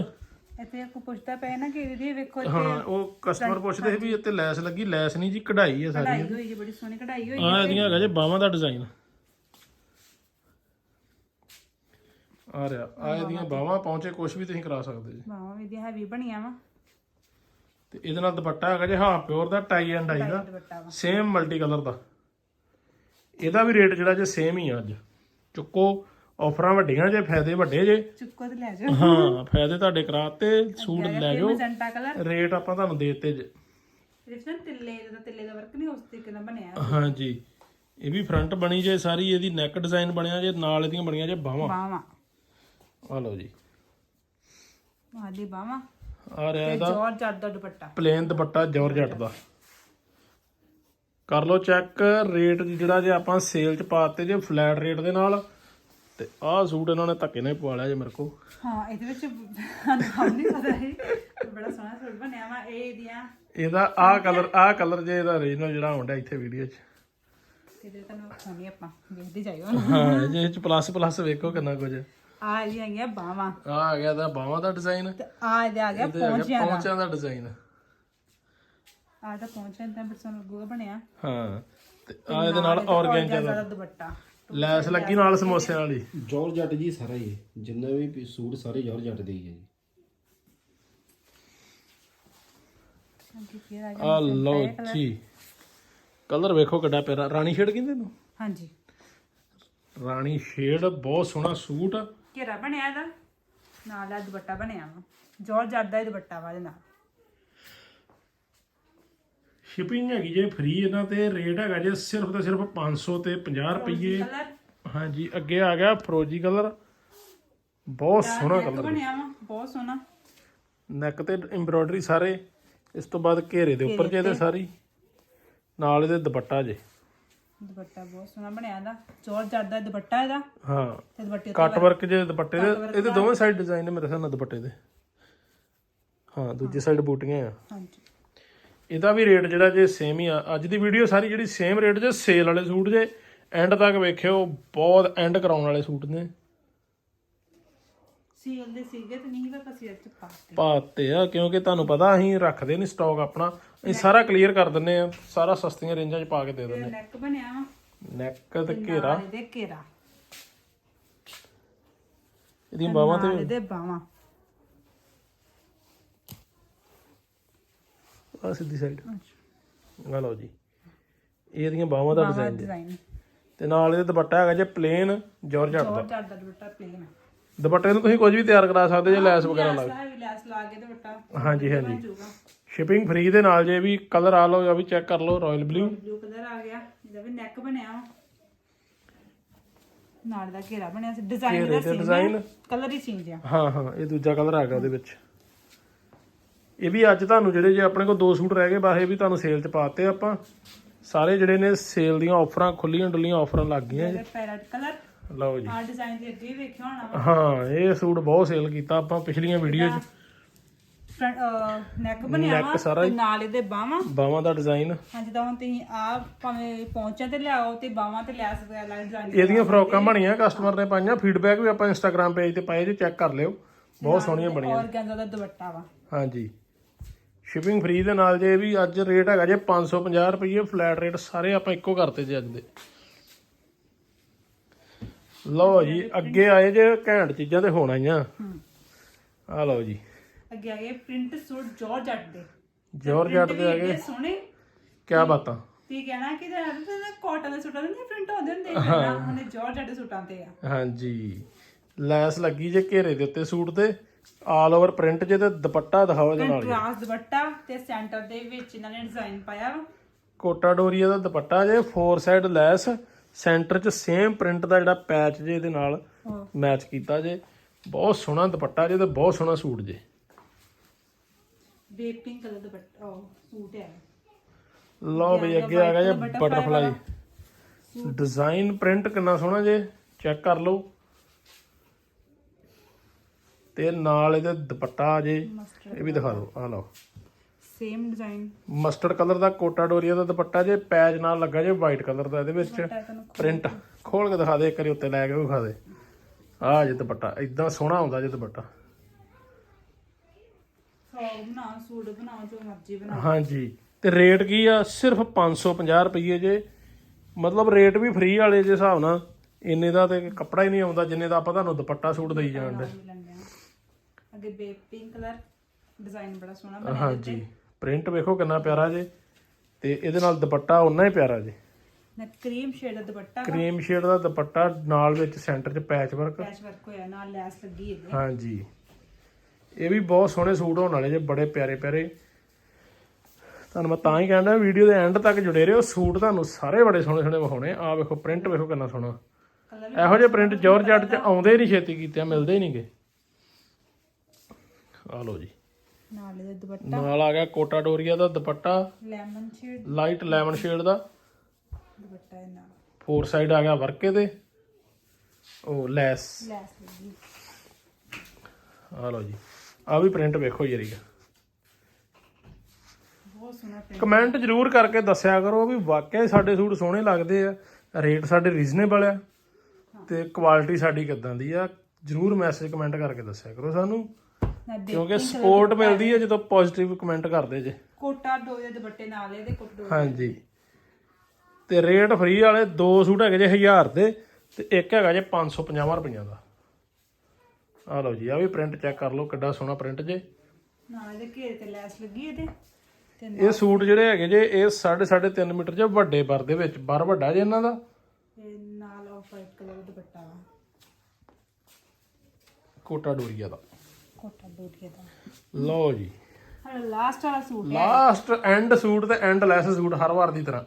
Speaker 1: ਇੱਥੇ ਕੋ ਪੁੱਛਦਾ ਪਿਆ ਨਾ ਕਿ ਇਹਦੀ ਵੇਖੋ
Speaker 2: ਹਾਂ ਉਹ ਕਸਟਮਰ ਪੁੱਛਦੇ ਸੀ ਵੀ ਇੱਥੇ ਲੈਸ ਲੱਗੀ ਲੈਸ ਨਹੀਂ ਜੀ ਕਢਾਈ ਆ ਸਾਰੀ।
Speaker 1: ਕਢਾਈ ਹੋਈ ਜੀ ਬੜੀ ਸੋਹਣੀ ਕਢਾਈ ਹੋਈ
Speaker 2: ਆ ਇਹਦੀਆਂ ਹੈਗਾ ਜੇ ਬਾਹਾਂ ਦਾ ਡਿਜ਼ਾਈਨ ਆ ਰਿਹਾ ਆ ਇਹਦੀਆਂ ਬਾਹਾਂ ਪਹੁੰਚੇ ਕੁਝ ਵੀ ਤੁਸੀਂ ਕਰਾ ਸਕਦੇ ਜੀ।
Speaker 1: ਬਾਹਾਂ ਵੀ ਦੀ ਹੈਵੀ ਬਣੀਆਂ ਵਾ।
Speaker 2: ਤੇ ਇਹਦੇ ਨਾਲ ਦੁਪੱਟਾ ਹੈਗਾ ਜੇ ਹਾਫ ਪਿਓਰ ਦਾ ਟਾਈ ਐਂਡ ਆਈ ਦਾ ਸੇਮ ਮਲਟੀ ਕਲਰ ਦਾ। ਇਹਦਾ ਵੀ ਰੇਟ ਜਿਹੜਾ ਜੇ ਸੇਮ ਹੀ ਆ ਅੱਜ। ਚੁੱਕੋ ਆਫਰਾਂ ਵੱਡੀਆਂ ਜੇ ਫਾਇਦੇ ਵੱਡੇ ਜੇ।
Speaker 1: ਚੁੱਕੋ ਤੇ ਲੈ ਜਾਓ।
Speaker 2: ਹਾਂ ਫਾਇਦੇ ਤੁਹਾਡੇ ਕਰਾਤੇ ਸੂਟ ਲੈ ਜਾਓ।
Speaker 1: Magenta colour.
Speaker 2: ਰੇਟ ਆਪਾਂ ਤੁਹਾਨੂੰ ਦੇ ਦਿੱਤੇ ਜੇ।
Speaker 1: ਇਹਦੇ ਵਿੱਚ ਨਾ ਤਿੱਲੇ ਦਾ ਤਿੱਲੇ ਦਾ ਵਰਕ ਨਹੀਂ ਉਸ ਤਰੀਕੇ ਨਾਲ ਬਣਿਆ।
Speaker 2: ਹਾਂਜੀ ਇਹ ਵੀ ਫਰੰਟ ਬਣੀ ਜੇ ਸਾਰੀ ਇਹਦੀ ਨੈਕ ਡਿਜ਼ਾਈਨ ਬਣਿਆ ਜੇ ਨਾਲ ਇਹਦੀਆਂ ਬਣੀਆਂ ਜੇ ਬਾਹਾਂ।
Speaker 1: ਬਾਹਾਂ।
Speaker 2: ਆ ਲਓ ਜੀ।
Speaker 1: ਬਾਹਾਂ।
Speaker 2: ਆ ਰਿਹਾ
Speaker 1: ਤੇ
Speaker 2: ਇਹਦਾ
Speaker 1: ਜੋਰ ਜੱਟ ਦਾ ਦੁਪੱਟਾ।
Speaker 2: ਪਲੇਨ ਦੁਪੱਟਾ ਜੋਰਜੱਟ ਦਾ। ਕਰ ਲਓ ਚੈੱਕ ਰੇਟ ਜਿਹੜਾ ਜੇ ਆਪਾਂ ਸੇਲ ਚ ਪਾਤੇ ਜੇ ਫਲੈਟ ਰੇਟ ਦੇ ਨਾਲ। ਤੇ ਆਹ ਸੂਟ ਇਹਨਾਂ ਨੇ ਧੱਕੇ ਨਾਲ ਹੀ ਪਵਾ ਲਿਆ ਜੇ ਮੇਰੇ ਕੋ
Speaker 1: ਹਾਂ ਇਹਦੇ ਵਿੱਚ ਨਾਮ ਨਹੀਂ ਪਤਾ ਹੈ ਬੜਾ ਸੋਹਣਾ ਸੂਟ ਬਣਿਆ ਵਾ ਇਹ ਇਹਦੀਆਂ।
Speaker 2: ਇਹਦਾ ਆਹ ਕਲਰ ਆਹ ਕਲਰ ਜੇ ਇਹਦਾ ਓਰੀਜਨਲ ਜਿਹੜਾ ਹੁੰਦਾ ਇੱਥੇ ਵੀਡੀਓ 'ਚ।
Speaker 1: ਇਹਦੇ ਤੁਹਾਨੂੰ ਖਾਣੀ ਆਪਾਂ ਵੇਖਦੇ ਜਾਇਓ।
Speaker 2: ਹਾਂ ਜੇ ਇਹ ਚ ਪਲੱਸ ਪਲੱਸ ਵੇਖੋ ਕਿੰਨਾ ਕੁਝ।
Speaker 1: ਆ ਇਹ ਬਾਹਾਂ।
Speaker 2: ਆ ਆ ਗਿਆ ਬਾਹਾਂ ਦਾ ਡਿਜ਼ਾਈਨ
Speaker 1: ਤੇ ਆ ਇਹਦੇ ਆ ਗਿਆ ਪਹੁੰਚਿਆ ਦਾ।
Speaker 2: ਪੌਂਚਿਆਂ ਦਾ ਡਿਜ਼ਾਈਨ
Speaker 1: ਆ ਤਾਂ ਪਹੁੰਚਿਆ ਤਾਂ ਬਟ ਸਾਨੂੰ ਲੱਗੂਗਾ ਬਣਿਆ।
Speaker 2: ਹਾਂ ਤੇ ਆ ਇਹਦੇ ਨਾਲ ਔਰਗੈਂਜਾ ਦਾ।
Speaker 1: ਦੁਪੱਟਾ।
Speaker 2: ਲੈਸ ਲੱਗੀ ਨਾਲ ਸਮੋਸੇ ਵਾਲੀ।
Speaker 4: ਜੋਰ ਜੱਟ ਜੀ ਸਾਰਾ ਹੀ ਹੈ। ਜਿੰਨੇ ਵੀ ਪੀ- ਸੂਟ ਸਾਰੇ ਜੋਰ ਜੱਟ ਦੇ ਹੀ ਹੈ ਜੀ।
Speaker 1: ਹਾਂਜੀ ਫਿਰ ਆ
Speaker 2: ਆ ਲਓ ਜੀ। ਕਲਰ ਵੇਖੋ ਕਿੱਡਾ ਪਿਆਰਾ। ਰਾਣੀ ਸ਼ੇਡ ਕਹਿੰਦੇ ਨੂੰ
Speaker 1: ਹਾਂਜੀ।
Speaker 2: ਰਾਣੀ ਸ਼ੇਡ ਬਹੁਤ ਸੋਹਣਾ ਸੂਟ।
Speaker 1: ਘੇਰਾ ਬਣਿਆ ਇਹਦਾ? ਨਾਲ ਆ ਦੁਪੱਟਾ ਬਣਿਆ ਵਾ। ਜੋਰ ਜੱਟ ਦਾ ਹੀ ਦੁਪੱਟਾ ਵਾ ਇਹਦੇ ਨਾਲ।
Speaker 2: ਸ਼ਿਪਿੰਗ ਹੈਗੀ ਜੇ ਫ੍ਰੀ ਇਹਨਾਂ ਤੇ ਰੇਟ ਹੈਗਾ ਜੇ ਸਿਰਫ ਤੇ ਸਿਰਫ 500 ਤੇ 50 ਰੁਪਏ ਹਾਂਜੀ ਅੱਗੇ ਆ ਗਿਆ ਫਰੋਜੀ ਕਲਰ ਬਹੁਤ ਸੋਹਣਾ ਕਲਰ
Speaker 1: ਬਣਿਆ ਵਾ ਬਹੁਤ ਸੋਹਣਾ।
Speaker 2: ਨੈਕ ਤੇ ਐਮਬ੍ਰੋਇਡਰੀ ਸਾਰੇ ਇਸ ਤੋਂ ਬਾਅਦ ਘੇਰੇ ਦੇ ਉੱਪਰ ਜੇ ਸਾਰੀ ਨਾਲ ਇਹਦੇ ਦੁਪੱਟਾ ਜੇ।
Speaker 1: ਦੁਪੱਟਾ ਬਹੁਤ ਸੋਹਣਾ ਬਣਿਆ ਇਹਦਾ ਜੋਰ ਜੱਟ ਦਾ ਦੁਪੱਟਾ ਇਹਦਾ।
Speaker 2: ਹਾਂ
Speaker 1: ਤੇ ਦੁਪੱਟੇ
Speaker 2: ਕੱਟ ਵਰਕ ਜੇ ਦੁਪੱਟੇ ਦੇ ਇਹਦੇ ਦੋਵੇਂ ਸਾਈਡ ਡਿਜ਼ਾਈਨ ਨੇ ਮੇਰੇ ਹਿਸਾਬ ਨਾਲ ਦੁਪੱਟੇ ਦੇ। ਹਾਂ ਦੂਜੀ ਸਾਈਡ ਬੂਟੀਆਂ ਆ।
Speaker 1: ਹਾਂਜੀ।
Speaker 2: ਇਹਦਾ ਵੀ ਰੇਟ ਜਿਹੜਾ ਜੇ ਸੇਮ ਹੀ ਆ। ਅੱਜ ਦੀ ਵੀਡੀਓ ਸਾਰੀ ਜਿਹੜੀ ਸੇਮ ਰੇਟ ਜੇ ਸੇਲ ਵਾਲੇ ਸੂਟ ਜੇ ਐਂਡ ਤੱਕ ਵੇਖਿਓ ਬਹੁਤ ਐਂਡ ਕਰਾਉਣ ਵਾਲੇ ਸੂਟ ਨੇ।
Speaker 1: ਸੀਲ ਦੇ ਸੀਗੇ ਤੇ ਨਹੀਂ ਵਾ ਅਸੀਂ ਇੱਥੇ ਪਾਤੇ।
Speaker 2: ਪਾਤੇ ਆ ਕਿਉਂਕਿ ਤੁਹਾਨੂੰ ਪਤਾ ਅਸੀਂ ਰੱਖਦੇ ਨਹੀਂ ਸਟਾਕ ਆਪਣਾ। ਅਸੀਂ ਸਾਰਾ ਕਲੀਅਰ ਕਰ ਦਿੰਨੇ ਆ ਸਾਰਾ ਸਸਤੀਆਂ ਰੇਂਜਾਂ 'ਚ ਪਾ ਕੇ ਦੇ ਦਿੰਨੇ
Speaker 1: ਨੈਕ ਬਣਿਆ ਵਾ।
Speaker 2: ਨੈਕ ਤੇ ਘੇਰਾ।
Speaker 1: ਇਹਦੇ ਘੇਰਾ।
Speaker 2: ਇਹਦੀਆਂ ਬਾਹਾਂ ਤੇ
Speaker 1: ਇਹਦੇ ਬਾਹਾਂ।
Speaker 2: ਆ ਸਿੱਧੀ ਸਾਈਡ ਆ ਲਓ ਜੀ। ਇਹ ਇਹਦੀਆਂ ਬਾਹਾਂ ਦਾ
Speaker 1: ਬਾਹਾਂ
Speaker 2: ਡਿਜ਼ਾਈਨ
Speaker 1: ਡਿਜ਼ਾਈਨ
Speaker 2: ਤੇ ਨਾਲ ਇਹਦੇ ਦੁਪੱਟਾ ਹੈਗਾ ਜੇ ਪਲੇਨ ਜਾਰਜਟ
Speaker 1: ਜੋਰ
Speaker 2: ਦਾ।
Speaker 1: ਜੱਟ ਦਾ ਦੁਪੱਟਾ ਪਲੇਨ
Speaker 2: ਦੁਪੱਟੇ ਨੂੰ ਤੁਸੀਂ ਕੁਝ ਵੀ ਤਿਆਰ ਕਰਾ ਸਕਦੇ ਜੇ ਲੈਸ ਵਗੈਰਾ ਲਾ
Speaker 1: ਲਾ ਵੀ ਲੈਸ ਲਾ ਕੇ ਦੁਪੱਟਾ।
Speaker 2: ਹਾਂਜੀ ਹਾਂਜੀ।
Speaker 1: ਜੂਗਾ।
Speaker 2: ਸ਼ਿਪਿੰਗ ਫ੍ਰੀ ਦੇ ਨਾਲ ਜੇ ਵੀ ਕਲਰ ਆ ਲਓ ਜਾਂ ਵੀ ਚੈੱਕ ਕਰ ਲਓ ਰਾਇਲ ਬਲੂ
Speaker 1: ਬਲੂ ਕਲਰ ਆ ਗਿਆ। ਇਹਦਾ ਵੀ ਨੈਕ ਬਣਿਆ ਵਾ। ਨਾਲ ਦਾ ਘੇਰਾ ਬਣਿਆ ਸੀ। ਡਿਜ਼ਾਈਨ
Speaker 2: ਘੇਰੇ
Speaker 1: ਦਾ
Speaker 2: ਤੇ
Speaker 1: ਸੀ
Speaker 2: design?
Speaker 1: ਕਲਰ ਹੀ ਚੇਂਜ ਆ।
Speaker 2: ਹਾਂ ਹਾਂ ਇਹ ਦੂਜਾ ਕਲਰ ਆ ਗਿਆ ਉਹਦੇ ਵਿੱਚ। ਇਹ ਵੀ ਅੱਜ ਤੁਹਾਨੂੰ ਜਿਹੜੇ ਜੇ ਆਪਣੇ ਕੋਲ ਦੋ ਸੂਟ ਰਹਿ ਗਏ ਬਸ ਇਹ ਵੀ ਤੁਹਾਨੂੰ ਸੇਲ 'ਚ ਪਾਤੇ ਆਪਾਂ। ਸਾਰੇ ਜਿਹੜੇ ਨੇ ਸੇਲ ਦੀਆਂ ਆਫਰਾਂ ਖੁੱਲੀਆਂ ਡੁੱਲੀਆਂ ਆਫਰਾਂ ਲੱਗ ਗਈਆਂ ਜੀ।
Speaker 1: ਇਹਦਾ ਪੈਰਟ ਕਲਰ
Speaker 2: ਲਓ ਜੀ।
Speaker 1: ਆ ਡਿਜ਼ਾਈਨ ਦੇ ਅੱਗੇ ਵੀ ਵੇਖਿਆ ਹੋਣਾ ਵਾ।
Speaker 2: ਹਾਂ ਇਹ ਸੂਟ ਬਹੁਤ ਸੇਲ ਕੀਤਾ ਆਪਾਂ ਪਿਛਲੀਆਂ ਵੀਡੀਓ 'ਚ।
Speaker 1: ਨੈਕ ਬਣਿਆ ਵਾ ਨਾਲ ਇਹਦੇ ਬਾਹਾਂ
Speaker 2: ਬਾਹਾਂ ਦਾ ਡਿਜ਼ਾਈਨ
Speaker 1: ਹਾਂ ਜਿੱਦਾਂ ਹੁਣ ਤੁਸੀਂ ਆ ਭਾਵੇਂ ਪਹੁੰਚਾਂ ਤੇ ਲਿਆਓ ਤੇ ਬਾਹਾਂ ਤੇ ਲੈਸ ਵਗੈਰਾ ਲਾ ਡਿਜ਼ਾਈਨ
Speaker 2: ਇਹਦੀਆਂ ਫਰੋਕਾਂ ਬਣੀਆਂ ਕਸਟਮਰ ਨੇ ਪਾਈਆਂ। ਫੀਡਬੈਕ ਵੀ ਆਪਾਂ ਇੰਸਟਾਗ੍ਰam ਪੇਜ ਤੇ ਪਾਏ ਜੇ ਚੈੱਕ ਕਰ ਲਿਓ। ਬਹੁਤ ਸੋਹਣੀਆਂ ਬਣੀਆਂ
Speaker 1: ਔਰ ਗੰਦਾ ਦਾ ਦੁਪੱਟਾ ਵਾ।
Speaker 2: ਹਾਂਜੀ। ਸ਼ਿਪਿੰਗ ਫ੍ਰੀ ਦੇ ਨਾਲ ਜੇ ਵੀ ਅੱਜ ਰੇਟ ਹੈਗਾ ਜੇ 550 ਰੁਪਏ ਫਲੈਟ ਰੇਟ ਸਾਰੇ ਆਪਾਂ ਇੱਕੋ ਕਰਤੇ ਜੇ ਅੱਜ ਦੇ। ਲਓ ਜੀ ਅੱਗੇ ਆਏ ਜੇ ਘੈਂਟ ਚੀਜ਼ਾਂ ਤੇ ਹੋਣ ਆਈਆਂ। ਆ ਲਓ ਜੀ।
Speaker 1: ਅੱਗੇ ਆ ਗਏ ਪ੍ਰਿੰਟ ਸੂਟ ਜੋਰ ਜੱਟ ਦੇ।
Speaker 2: ਆ ਗਏ
Speaker 1: ਸੋਹਣੇ।
Speaker 2: ਕੀ ਬਾਤਾਂ।
Speaker 1: ਤੀ ਕਹਿਣਾ ਕਿ ਕਾਟਨ ਦੇ ਸੂਟਾਂ ਦੇ ਪ੍ਰਿੰਟ ਹੁੰਦੇ ਹੁੰਦੇ ਪਹਿਲਾਂ ਉਹਨੇ ਜੋਰ ਜੱਟ ਦੇ ਸੂਟਾਂ ਤੇ ਆ।
Speaker 2: ਹਾਂਜੀ। ਲੈਸ ਲੱਗੀ ਜੇ ਘੇਰੇ ਦੇ ਉੱਤੇ ਸੂਟ ਤੇ। ਆਲ ਓਵਰ ਪ੍ਰਿੰਟ ਜੇ ਤੇ ਦੁਪੱਟਾ ਦਿਖਾਓ ਇਹਦੇ ਨਾਲ ਜੀ।
Speaker 1: ਕੰਟਰਾਸਟ ਦੁਪੱਟਾ ਤੇ ਸੈਂਟਰ ਦੇ ਵਿੱਚ ਇਹਨਾਂ ਨੇ ਡਿਜ਼ਾਈਨ ਪਾਇਆ ਵਾ।
Speaker 2: ਕੋਟਾ ਡੋਰੀਆ ਦਾ ਦੁਪੱਟਾ ਜੇ ਫੋਰ ਸਾਈਡ ਲੈਸ ਸੈਂਟਰ 'ਚ ਸੇਮ ਪ੍ਰਿੰਟ ਦਾ ਜਿਹੜਾ ਪੈਚ ਜੇ ਇਹਦੇ ਨਾਲ ਮੈਚ ਕੀਤਾ ਜੇ। ਬਹੁਤ ਸੋਹਣਾ ਦੁਪੱਟਾ ਜੇ ਤੇ ਬਹੁਤ ਸੋਹਣਾ ਸੂਟ ਜੇ।
Speaker 1: ਬੇਬੀ ਪਿੰਕ ਕਲਰ ਦੁਪੱਟਾ ਉਹ ਸੂਟ ਹੈ।
Speaker 2: ਲਓ ਬਈ ਅੱਗੇ ਆ ਗਿਆ ਜੇ ਬਟਰਫਲਾਈ ਡਿਜ਼ਾਈਨ ਪ੍ਰਿੰਟ ਕਿੰਨਾ ਸੋਹਣਾ ਜੇ ਚੈੱਕ ਕਰ ਲਓ। ਤੇ ਨਾਲ ਇਹਦੇ ਦੁਪੱਟਾ ਜੇ ਇਹ ਵੀ ਦਿਖਾ ਦਿਓ ਆ ਲਓ।
Speaker 1: ਸੇਮ ਡਿਜ਼ਾਈਨ
Speaker 2: ਮਸਟਰਡ ਕਲਰ ਦਾ ਕੋਟਾ ਡੋਰੀਆ ਦਾ ਦੁਪੱਟਾ ਜੇ ਪੈਚ ਨਾਲ ਲੱਗਾ ਜੇ ਵਾਈਟ ਕਲਰ ਦਾ ਇਹਦੇ ਵਿੱਚ ਪ੍ਰਿੰਟ ਖੋਲ ਕੇ। ਦਿਖਾ ਦੇ ਇੱਕ ਵਾਰੀ ਉੱਤੇ ਲੈ ਕੇ ਵਿਖਾ ਦੇ। ਆਹ ਜੇ ਦੁਪੱਟਾ ਇਦਾਂ ਸੋਹਣਾ ਹੁੰਦਾ ਜੇ ਦੁਪੱਟਾ।
Speaker 1: ਫਰੋਕ ਬਣਾਓ ਸੂਟ ਬਣਾਓ ਜੋ ਮਰਜ਼ੀ ਬਣਾਓ।
Speaker 2: ਹਾਂਜੀ। ਤੇ ਰੇਟ ਕੀ ਆ? ਸਿਰਫ 550 ਰੁਪਏ ਜੇ। ਮਤਲਬ ਰੇਟ ਵੀ ਫ੍ਰੀ ਵਾਲੇ ਜੇ ਹਿਸਾਬ ਨਾਲ। ਇੰਨੇ ਦਾ ਤੇ ਕੱਪੜਾ ਹੀ ਨਹੀਂ ਆਉਂਦਾ ਜਿੰਨੇ ਦਾ ਆਪਾਂ ਤੁਹਾਨੂੰ ਦੁਪੱਟਾ ਸੂਟ ਦੇਈ ਜਾਣ ਦੇ।
Speaker 1: ਅੱਗੇ ਬੇਬੀ ਪਿੰਕ ਕਲਰ ਡਿਜ਼ਾਈਨ ਬੜਾ ਸੋਹਣਾ ਬਣਿਆ
Speaker 2: ਹਾਂਜੀ ਪ੍ਰਿੰਟ ਵੇਖੋ ਕਿੰਨਾ ਪਿਆਰਾ ਜੇ। ਤੇ ਇਹਦੇ ਨਾਲ ਦੁਪੱਟਾ ਉਨਾ ਹੀ ਪਿਆਰਾ ਜੇ।
Speaker 1: ਨਾ ਕਰੀਮ ਸ਼ੇਡ ਦਾ ਦੁਪੱਟਾ
Speaker 2: ਕਰੀਮ ਸ਼ੇਡ ਦਾ ਦੁਪੱਟਾ ਨਾਲ ਵਿੱਚ ਸੈਂਟਰ 'ਚ ਪੈਚ ਵਰਕ
Speaker 1: ਪੈਚ ਵਰਕ ਹੋਇਆ ਨਾਲ ਲੈਸ ਲੱਗੀ ਇਹਦੇ।
Speaker 2: ਹਾਂਜੀ ਇਹ ਵੀ ਬਹੁਤ ਸੋਹਣੇ ਸੂਟ ਹੋਣ ਵਾਲੇ ਜੇ ਬੜੇ ਪਿਆਰੇ ਪਿਆਰੇ। ਤੁਹਾਨੂੰ ਮੈਂ ਤਾਂ ਹੀ ਕਹਿੰਦਾ ਵੀਡੀਓ ਦੇ ਐਂਡ ਤੱਕ ਜੁੜੇ ਰਹੋ। ਸੂਟ ਤੁਹਾਨੂੰ ਸਾਰੇ ਬੜੇ ਸੋਹਣੇ ਸੋਹਣੇ ਵਿਖਾਉਣੇ। ਆ ਵੇਖੋ ਪ੍ਰਿੰਟ ਵੇਖੋ ਕਿੰਨਾ ਸੋਹਣਾ। ਇਹੋ ਜਿਹੇ ਪ੍ਰਿੰਟ ਜੋਰਜੱਟ ਚ ਆਉਂਦੇ ਨਹੀਂ ਛੇਤੀ ਕੀਤੇ ਮਿਲਦੇ ਨਹੀਂਗੇ ਆ ਲਓ ਜੀ।
Speaker 1: ਨਾਲ ਇਹਦੇ ਦੁਪੱਟਾ।
Speaker 2: ਨਾਲ ਆ ਗਿਆ ਕੋਟਾ ਡੋਰੀਆ ਦਾ dupatta.
Speaker 1: Lemon shade
Speaker 2: light lemon shade ਦਾ।
Speaker 1: ਦੁਪੱਟਾ ਇਹ ਨਾਲ
Speaker 2: ਫੋਰ ਸਾਈਡ ਆ ਗਿਆ ਵਰਕੇ ਦੇ ਉਹ ਲੈਸ।
Speaker 1: ਲੈਸ ਲੱਗੀ
Speaker 2: ਆ ਲਓ ਜੀ। ਆ ਵੀ ਪ੍ਰਿੰਟ ਵੇਖੋ ਜਰੀਗਾ
Speaker 1: ਬਹੁਤ ਸੋਹਣਾ print।
Speaker 2: ਕਮੈਂਟ ਜਰੂਰ ਕਰਕੇ ਦੱਸਿਆ ਕਰੋ ਵੀ ਵਾਕਿਆ ਸਾਡੇ ਸੂਟ ਸੋਹਣੇ ਲੱਗਦੇ ਆ। ਰੇਟ ਸਾਡੇ ਰੀਜ਼ਨੇਬਲ ਆ। ਤੇ ਕੁਆਲਿਟੀ ਸਾਡੀ ਕਿੱਦਾਂ ਦੀ ਆ। ਜਰੂਰ ਮੈਸੇਜ ਕਮੈਂਟ ਕਰਕੇ ਦੱਸਿਆ ਕਰੋ ਸਾਨੂੰ। ਕਿਉਂਕਿ ਸਪੋਰਟ ਮਿਲਦੀ ਹੈ ਜਦੋਂ ਪੋਜ਼ਿਟਿਵ ਕਮੈਂਟ ਕਰਦੇ ਜੇ।
Speaker 1: ਕੋਟਾ ਦੋ ਦੇ ਦੁਪੱਟੇ ਨਾਲ ਇਹਦੇ ਕੋਟ ਦੋ
Speaker 2: ਹਾਂਜੀ। ਤੇ ਰੇਟ ਫ੍ਰੀ ਵਾਲੇ ਦੋ ਸੂਟ ਹੈਗੇ ਜੇ 1000 ਦੇ ਤੇ ਇੱਕ ਹੈਗਾ ਜੇ 550 ਰੁਪਈਆਂ ਦਾ। ਆ ਲਓ ਜੀ ਆ ਵੀ ਪ੍ਰਿੰਟ ਚੈੱਕ ਕਰ ਲਓ ਕਿੱਡਾ ਸੋਹਣਾ ਪ੍ਰਿੰਟ ਜੇ।
Speaker 1: ਨਾਲ ਇਹਦੇ ਘੇਰ ਤੇ ਲੈਸ ਲੱਗੀ ਇਹਦੇ। ਤੇ
Speaker 2: ਇਹ ਸੂਟ ਜਿਹੜੇ ਹੈਗੇ ਜੇ ਇਹ 3.5 3 ਮੀਟਰ ਜੇ ਵੱਡੇ ਬਰ ਦੇ ਵਿੱਚ ਬਰ ਵੱਡਾ ਜੇ ਇਹਨਾਂ ਦਾ।
Speaker 1: ਤੇ ਨਾਲ ਆਫ ਵਾਈਟ ਕਲਰ ਦੁਪੱਟਾ ਵਾ।
Speaker 2: ਕੋਟਾ ਡੋਰੀਆ ਦਾ।
Speaker 1: ਕੋਟਾ ਬੂਟੀਏ ਦਾ
Speaker 2: ਲਓ ਜੀ।
Speaker 1: ਲਾਸਟ ਵਾਲਾ ਸੂਟ ਹੈ।
Speaker 2: ਲਾਸਟ ਐਂਡ ਸੂਟ ਤੇ ਐਂਡ ਲੈਸ ਸੂਟ ਹਰ ਵਾਰ ਦੀ ਤਰ੍ਹਾਂ।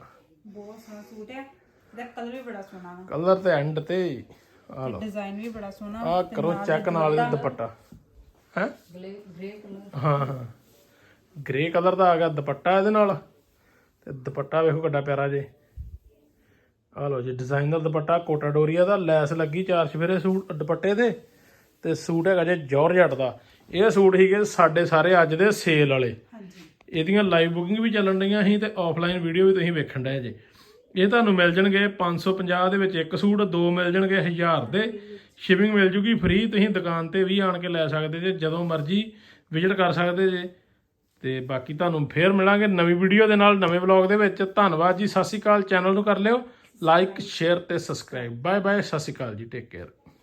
Speaker 1: ਬਹੁਤ ਸੋਹਣਾ ਸੂਟ ਹੈ। ਇਹਦਾ ਕਲਰ ਵੀ ਬੜਾ ਸੋਹਣਾ ਵਾ।
Speaker 2: ਕਲਰ ਤੇ ਐਂਡ ਤੇ ਆ ਲਓ।
Speaker 1: ਡਿਜ਼ਾਈਨ ਵੀ ਬੜਾ ਸੋਹਣਾ
Speaker 2: ਆ ਕਰੋ ਚੈੱਕ ਨਾਲ ਇਹ ਦੁਪੱਟਾ। ਹੈ? ਹਾਂ ਹਾਂ। ਗ੍ਰੇ ਕਲਰ ਦਾ ਆ ਗਿਆ ਦੁਪੱਟਾ ਇਹਦੇ ਨਾਲ। ਤੇ ਦੁਪੱਟਾ ਵੇਖੋ ਕਿੱਡਾ ਪਿਆਰਾ ਜੇ। ਆ ਲਓ ਜੀ ਡਿਜ਼ਾਈਨਰ ਦੁਪੱਟਾ ਕੋਟਾ ਡੋਰੀਆ ਦਾ। ਲੈਸ ਲੱਗੀ ਚਾਰ ਚਫੇਰੇ ਸੂਟ ਦੁਪੱਟੇ ਦੇ। ਤੇ ਸੂਟ ਹੈਗਾ ਜੇ ਜੌਰਜਟ ਦਾ। ਇਹ ਸੂਟ ਸੀਗੇ ਸਾਡੇ ਸਾਰੇ ਅੱਜ ਦੇ ਸੇਲ ਵਾਲੇ।
Speaker 1: ਹਾਂਜੀ।
Speaker 2: ਇਹਦੀਆਂ ਲਾਈਵ ਬੁਕਿੰਗ ਵੀ ਚੱਲਣ ਰਹੀਆਂ ਸੀ ਤੇ ਆਫਲਾਈਨ ਵੀਡੀਓ ਵੀ ਤੁਸੀਂ ਵੇਖਣ ਡਏ ਜੇ। ਇਹ ਤੁਹਾਨੂੰ ਮਿਲ ਜਾਣਗੇ 550 ਦੇ ਵਿੱਚ ਇੱਕ ਸੂਟ ਦੋ ਮਿਲ ਜਾਣਗੇ 1000 ਦੇ। ਸ਼ਿਪਿੰਗ ਮਿਲ ਜੂਗੀ ਫ੍ਰੀ ਤੁਸੀਂ ਦੁਕਾਨ ਤੇ ਵੀ ਆਣ ਕੇ ਲੈ ਸਕਦੇ ਜੇ ਜਦੋਂ ਮਰਜ਼ੀ ਵਿਜ਼ਿਟ ਕਰ ਸਕਦੇ ਜੇ। ਤੇ ਬਾਕੀ ਤੁਹਾਨੂੰ ਫੇਰ ਮਿਲਾਂਗੇ ਨਵੀਂ ਵੀਡੀਓ ਦੇ ਨਾਲ ਨਵੇਂ ਵਲੌਗ ਦੇ ਵਿੱਚ। ਧੰਨਵਾਦ ਜੀ ਸਤਿ ਸ਼੍ਰੀ ਅਕਾਲ। ਚੈਨਲ ਨੂੰ ਕਰ ਲਿਓ। ਲਾਈਕ ਸ਼ੇਅਰ ਤੇ ਸਬਸਕ੍ਰਾਈਬ ਬਾਏ ਬਾਏ ਸਤਿ ਸ਼੍ਰੀ ਅਕਾਲ ਜੀ ਟੇਕ ਕੇਅਰ